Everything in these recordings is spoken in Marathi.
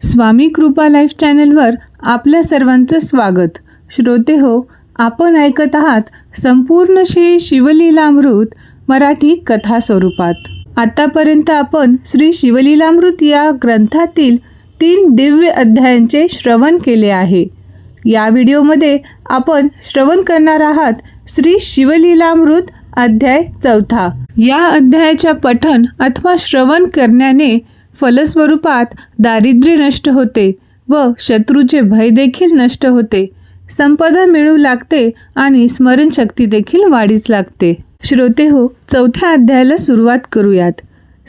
स्वामी कृपा लाईफ चॅनलवर आपल्या सर्वांचं स्वागत. श्रोते हो आपण ऐकत आहात संपूर्ण श्री शिवलीलामृत मराठी कथा स्वरूपात. आतापर्यंत आपण श्री शिवलीलामृत या ग्रंथातील तीन दिव्य अध्यायांचे श्रवण केले आहे. या व्हिडिओमध्ये आपण श्रवण करणार आहात श्री शिवलीलामृत अध्याय चौथा. या अध्यायाच्या पठन अथवा श्रवण करण्याने फलस्वरूपात दारिद्र्य नष्ट होते व शत्रूचे भय देखील नष्ट होते. संपदा मिळू लागते आणि स्मरणशक्ती देखील वाढीच लागते. श्रोते हो चौथ्या अध्यायाला सुरुवात करूयात.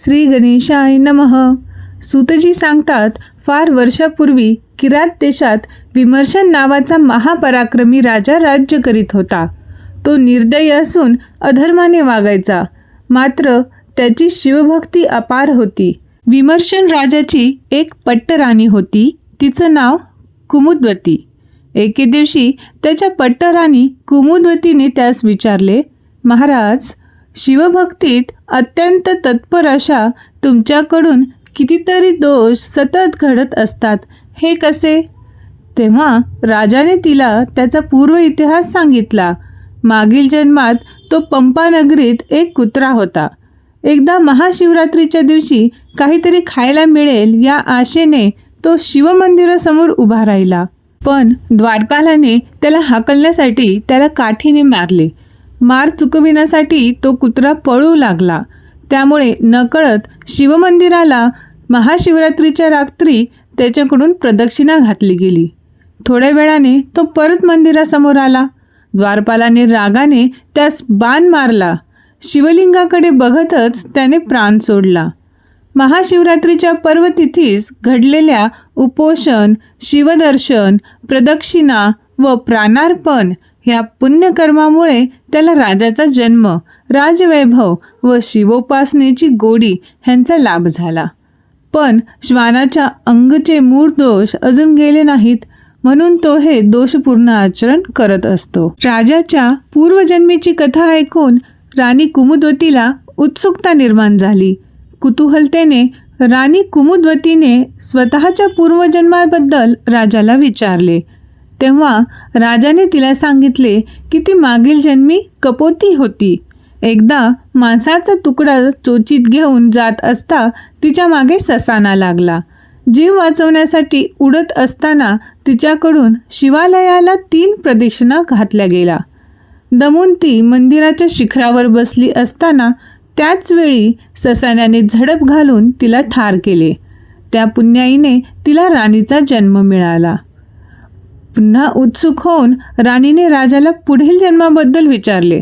श्री गणेशाय नमः. सुतजी सांगतात फार वर्षापूर्वी किरात देशात विमर्शन नावाचा महापराक्रमी राजा राज्य करीत होता. तो निर्दयी असून अधर्माने वागायचा. मात्र त्याची शिवभक्ती अपार होती. विमर्शन राजाची एक पट्टराणी होती. तिचं नाव कुमुद्वती. एके दिवशी त्याच्या पट्टराणी कुमुद्वतीने त्यास विचारले महाराज शिवभक्तीत अत्यंत तत्पर अशा तुमच्याकडून कितीतरी दोष सतत घडत असतात हे कसे? तेव्हा राजाने तिला त्याचा पूर्व इतिहास सांगितला. मागील जन्मात तो पंपानगरीत एक कुत्रा होता. एकदा महाशिवरात्रीच्या दिवशी काहीतरी खायला मिळेल या आशेने तो शिवमंदिरासमोर उभा राहिला. पण द्वारपालाने त्याला हाकलण्यासाठी त्याला काठीने मारले. मार चुकविण्यासाठी तो कुत्रा पळू लागला. त्यामुळे नकळत शिवमंदिराला महाशिवरात्रीच्या रात्री त्याच्याकडून प्रदक्षिणा घातली गेली. थोड्या वेळाने तो परत मंदिरासमोर आला. द्वारपालाने रागाने त्यास बाण मारला. शिवलिंगाकडे बघतच त्याने प्राण सोडला. महाशिवरात्रीच्या पर्वतिथीस घडलेल्या उपोषण शिवदर्शन प्रदक्षिणा व प्राणार्पण ह्या पुण्यकर्मामुळे त्याला राजाचा जन्म राजवैभव व शिवोपासनेची गोडी ह्यांचा लाभ झाला. पण श्वानाच्या अंगचे मूळ दोष अजून गेले नाहीत म्हणून तो हे दोषपूर्ण आचरण करत असतो. राजाच्या पूर्वजन्मीची कथा ऐकून राणी कुमुदवतीला उत्सुकता निर्माण झाली. कुतूहलतेने राणी कुमुदवतीने स्वतःच्या पूर्वजन्माबद्दल राजाला विचारले. तेव्हा राजाने तिला सांगितले की ती मागील जन्मी कपोती होती. एकदा मांसाचा तुकडा चोचीत घेऊन जात असता तिच्यामागे ससाना लागला. जीव वाचवण्यासाठी उडत असताना तिच्याकडून शिवालयाला तीन प्रदक्षिणा घातल्या गेला दमून ती मंदिराच्या शिखरावर बसली असताना त्याचवेळी ससाण्याने झडप घालून तिला ठार केले. त्या पुण्याईने तिला राणीचा जन्म मिळाला. पुन्हा उत्सुक होऊन राणीने राजाला पुढील जन्माबद्दल विचारले.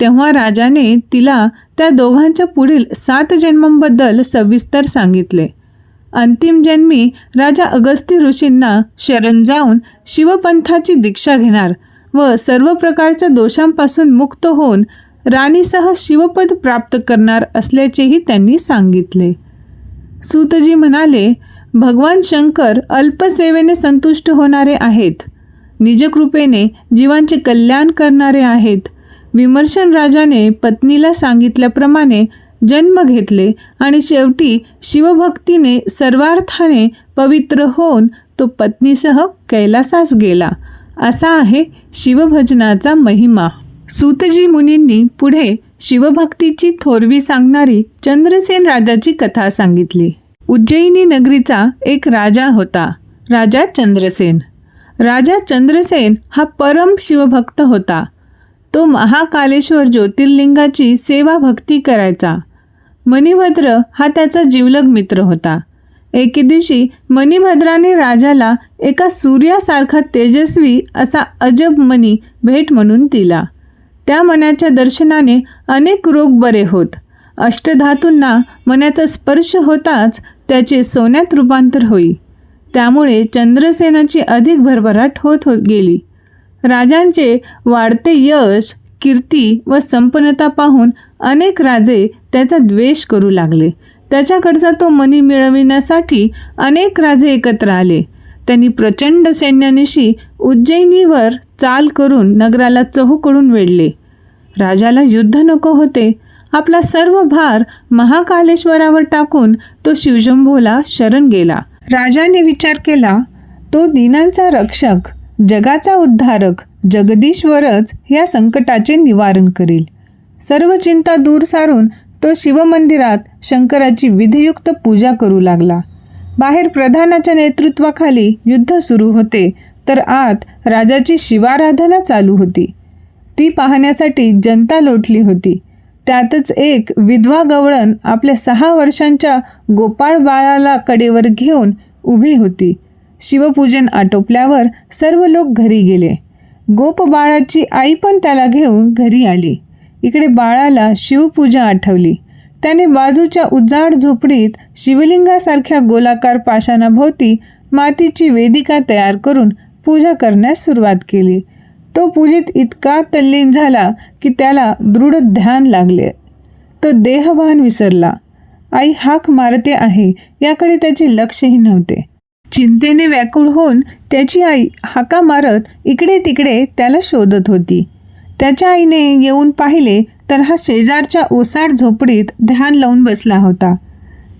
तेव्हा राजाने तिला त्या दोघांच्या पुढील सात जन्मांबद्दल सविस्तर सांगितले. अंतिम जन्मी राजा अगस्ती ऋषींना शरण जाऊन शिवपंथाची दीक्षा घेणार व सर्व प्रकारच्या दोषांपासून मुक्त होऊन राणीसह शिवपद प्राप्त करणार असल्याचेही त्यांनी सांगितले. सूतजी म्हणाले भगवान शंकर अल्पसेवेने संतुष्ट होणारे आहेत. निजकृपेने जीवांचे कल्याण करणारे आहेत. विमर्शन राजाने पत्नीला सांगितल्याप्रमाणे जन्म घेतले आणि शेवटी शिवभक्तीने सर्वार्थाने पवित्र होऊन तो पत्नीसह कैलासास गेला. असा आहे शिवभजनाचा महिमा. सूतजी मुनींनी पुढे शिवभक्तीची थोरवी सांगणारी चंद्रसेन राजाची कथा सांगितली. उज्जैनी नगरीचा एक राजा होता राजा चंद्रसेन. राजा चंद्रसेन हा परम शिवभक्त होता. तो महाकालेश्वर ज्योतिर्लिंगाची सेवा भक्ती करायचा. मणिभद्र हा त्याचा जीवलग मित्र होता. एके दिवशी मणिभद्राने राजाला एका सूर्यासारखा तेजस्वी असा अजब मणी भेट म्हणून दिला. त्या मण्याच्या दर्शनाने अनेक रोग बरे होत. अष्टधातूंना मण्याचा स्पर्श होताच त्याचे सोन्यात रूपांतर होई. त्यामुळे चंद्रसेनाची अधिक भरभराट होत होत गेली. राजांचे वाढते यश कीर्ती व संपन्नता पाहून अनेक राजे त्याचा द्वेष करू लागले. त्याच्याकडचा तो मनी मिळविण्यासाठी अनेक राजे एकत्र आले. त्यांनी प्रचंड सैन्यानिशी उज्जैनीवर चाल करून नगराला चहूकडून वेढले. राजाला युद्ध नको होते. आपला सर्व भार महाकालेश्वरावर टाकून तो शिवजंभोला शरण गेला. राजाने विचार केला तो दिनांचा रक्षक जगाचा उद्धारक जगदीश्वरच या संकटाचे निवारण करील. सर्व चिंता दूर सारून तो शिवमंदिरात शंकराची विधियुक्त पूजा करू लागला. बाहेर प्रधानाच्या नेतृत्वाखाली युद्ध सुरू होते तर आत राजाची शिवाराधना चालू होती. ती पाहण्यासाठी जनता लोटली होती. त्यातच एक विधवा गवळण आपल्या सहा वर्षांच्या गोपाळ बाळाला कडेवर घेऊन उभी होती. शिवपूजन आटोपल्यावर सर्व लोक घरी गेले. गोप बाळाची आई पण त्याला घेऊन घरी आली. इकडे बाळाला शिवपूजा आठवली. त्याने बाजूच्या उजाड झोपडीत शिवलिंगासारख्या गोलाकार पाषाणाभोवती मातीची वेदिका तयार करून पूजा करण्यास सुरुवात केली. तो पूजेत इतका तल्लीन झाला की त्याला दृढ ध्यान लागले. तो देहभान विसरला. आई हाक मारते आहे याकडे त्याचे लक्षही नव्हते. चिंतेने व्याकुळ होऊन त्याची आई हाका मारत इकडे तिकडे त्याला शोधत होती. त्याच्या आईने येऊन पाहिले तर हा शेजारच्या ओसाड झोपडीत ध्यान लावून बसला होता.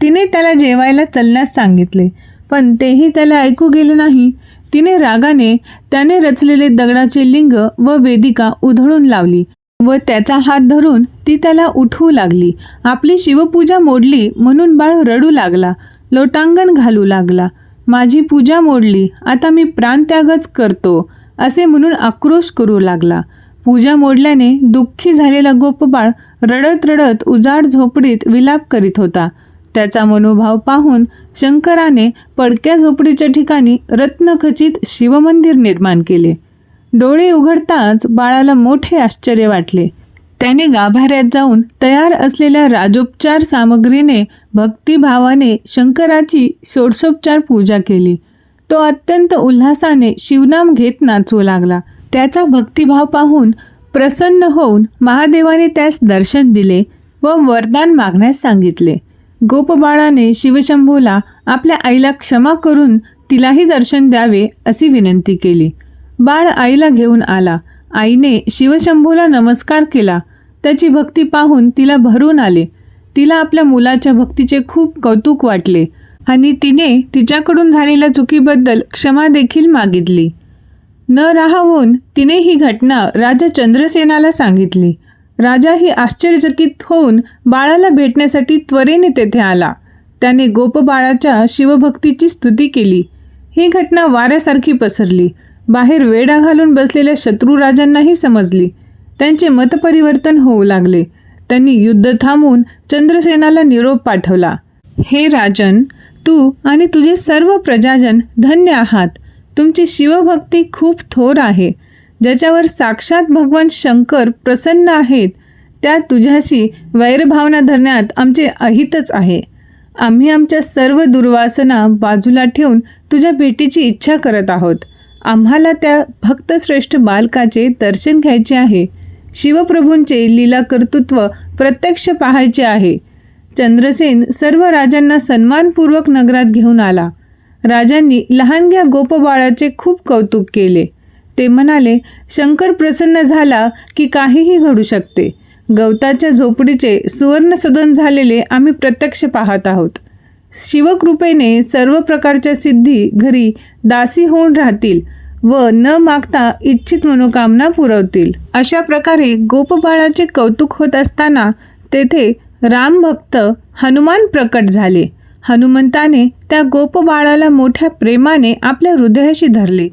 तिने त्याला जेवायला चलण्यास सांगितले पण तेही त्याला ऐकू गेले नाही. तिने रागाने त्याने रचलेले दगडाचे लिंग व वेदिका उधळून लावली व त्याचा हात धरून ती त्याला उठवू लागली. आपली शिवपूजा मोडली म्हणून बाळ रडू लागला लोटांगण घालू लागला. माझी पूजा मोडली आता मी प्राणत्यागच करतो असे म्हणून आक्रोश करू लागला. पूजा मोडल्याने दुःखी झालेला गोपबाळ रडत रडत उजाड झोपडीत विलाप करीत होता. त्याचा मनोभाव पाहून शंकराने पडक्या झोपडीच्या ठिकाणी रत्नखचित शिवमंदिर निर्माण केले. डोळे उघडताच बाळाला मोठे आश्चर्य वाटले. त्याने गाभाऱ्यात जाऊन तयार असलेल्या राजोपचार सामग्रीने भक्तिभावाने शंकराची षोडशोपचार पूजा केली. तो अत्यंत उल्हासाने शिवनाम घेत नाचू लागला. त्याचा भक्तिभाव पाहून प्रसन्न होऊन महादेवाने त्यास दर्शन दिले व वरदान मागण्यास सांगितले. गोपबाळाने शिवशंभूला आपल्या आईला क्षमा करून तिलाही दर्शन द्यावे अशी विनंती केली. बाळ आईला घेऊन आला. आईने शिवशंभूला नमस्कार केला. त्याची भक्ती पाहून तिला भरून आले. तिला आपल्या मुलाच्या भक्तीचे खूप कौतुक वाटले आणि तिने तिच्याकडून झालेल्या चुकीबद्दल क्षमा देखील मागितली. न राहून तिने ही घटना राजा चंद्रसेनाला सांगितली. राजाही आश्चर्यचकित होऊन बाळाला भेटण्यासाठी त्वरेने तेथे आला. त्याने गोपबाळाच्या शिवभक्तीची स्तुती केली. ही घटना वाऱ्यासारखी पसरली. बाहेर वेडा घालून बसलेल्या शत्रुराजांनाही समजली. त्यांचे मतपरिवर्तन होऊ लागले. त्यांनी युद्ध थांबवून चंद्रसेनाला निरोप पाठवला. हे राजन तू आणि तुझे सर्व प्रजाजन धन्य आहात. तुमची शिवभक्ती खूप थोर आहे. ज्याच्यावर साक्षात भगवान शंकर प्रसन्न आहेत त्या तुझ्याशी वैरभावना धरण्यात आमचे अहितच आहे. आम्ही आमच्या सर्व दुर्वासना बाजूला ठेवून तुझ्या भेटीची इच्छा करत आहोत. आम्हाला त्या भक्तश्रेष्ठ बालकाचे दर्शन घ्यायचे आहे. शिवप्रभूंचे लीला कर्तृत्व प्रत्यक्ष पाहायचे आहे. चंद्रसेन सर्व राजांना सन्मानपूर्वक नगरात घेऊन आला. राजांनी लहानग्या गोपबाळाचे खूप कौतुक केले. ते म्हणाले शंकर प्रसन्न झाला की काहीही घडू शकते. गवताच्या झोपडीचे सुवर्णसदन झालेले आम्ही प्रत्यक्ष पाहत आहोत. शिवकृपेने सर्व प्रकारच्या सिद्धी घरी दासी होऊन राहतील व न मागता इच्छित मनोकामना पुरवतील. अशा प्रकारे गोपबाळाचे कौतुक होत असताना तेथे रामभक्त हनुमान प्रकट झाले. हनुमंताने त्या गोप बाळाला मोठ्या प्रेमाने आपल्या हृदयाशी धरले.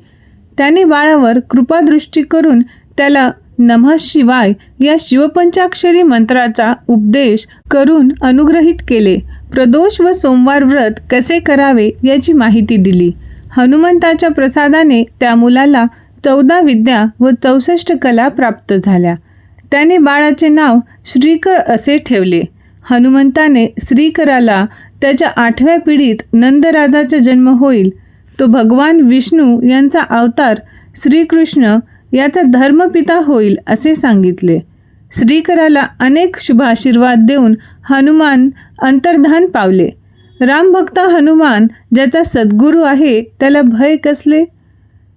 त्याने बाळावर कृपादृष्टी करून त्याला नमः शिवाय या शिवपंचाक्षरी मंत्राचा उपदेश करून अनुग्रहित केले. प्रदोष व सोमवार व्रत कसे करावे याची माहिती दिली. हनुमंताच्या प्रसादाने त्या मुलाला चौदा विद्या व चौसष्ट कला प्राप्त झाल्या. त्याने बाळाचे नाव श्रीकर असे ठेवले. हनुमंताने श्रीकराला त्याच्या आठव्या पिढीत नंदराजाचा जन्म होईल. तो भगवान विष्णू यांचा अवतार श्रीकृष्ण याचा धर्मपिता होईल असे सांगितले. श्रीकराला अनेक शुभाशीर्वाद देऊन हनुमान अंतर्धान पावले. रामभक्त हनुमान ज्याचा सद्गुरू आहे त्याला भय कसले?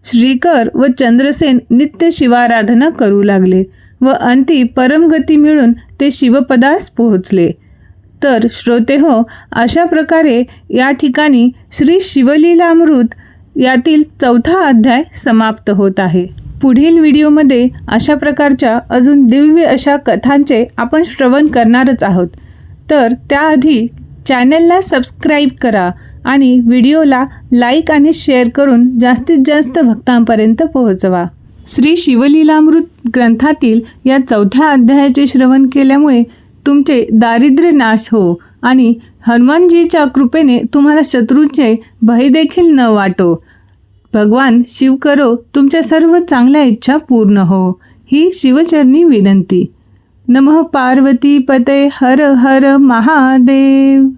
श्रीकर व चंद्रसेन नित्य शिवाराधना करू लागले व अंती परमगती मिळून ते शिवपदास पोहोचले. तर श्रोते हो अशा प्रकारे या ठिकाणी श्री शिवलीलामृत यातील चौथा अध्याय समाप्त होत आहे. पुढील व्हिडिओमध्ये अशा प्रकारच्या अजून दिव्य अशा कथांचे आपण श्रवण करणारच आहोत. तर त्याआधी चॅनलला सबस्क्राईब करा आणि व्हिडिओला लाईक आणि शेअर करून जास्तीत जास्त भक्तांपर्यंत पोहोचवा. श्री शिवलीलामृत ग्रंथातील या चौथ्या अध्यायाचे श्रवण केल्यामुळे तुमचे दारिद्र्य नाश हो आणि हनुमानजीच्या कृपेने तुम्हाला शत्रूंचे भयदेखील न वाटो. भगवान शिव करो तुमच्या सर्व चांगल्या इच्छा पूर्ण हो ही शिवचरणी विनंती. नमः पार्वती पते हर हर महादेव.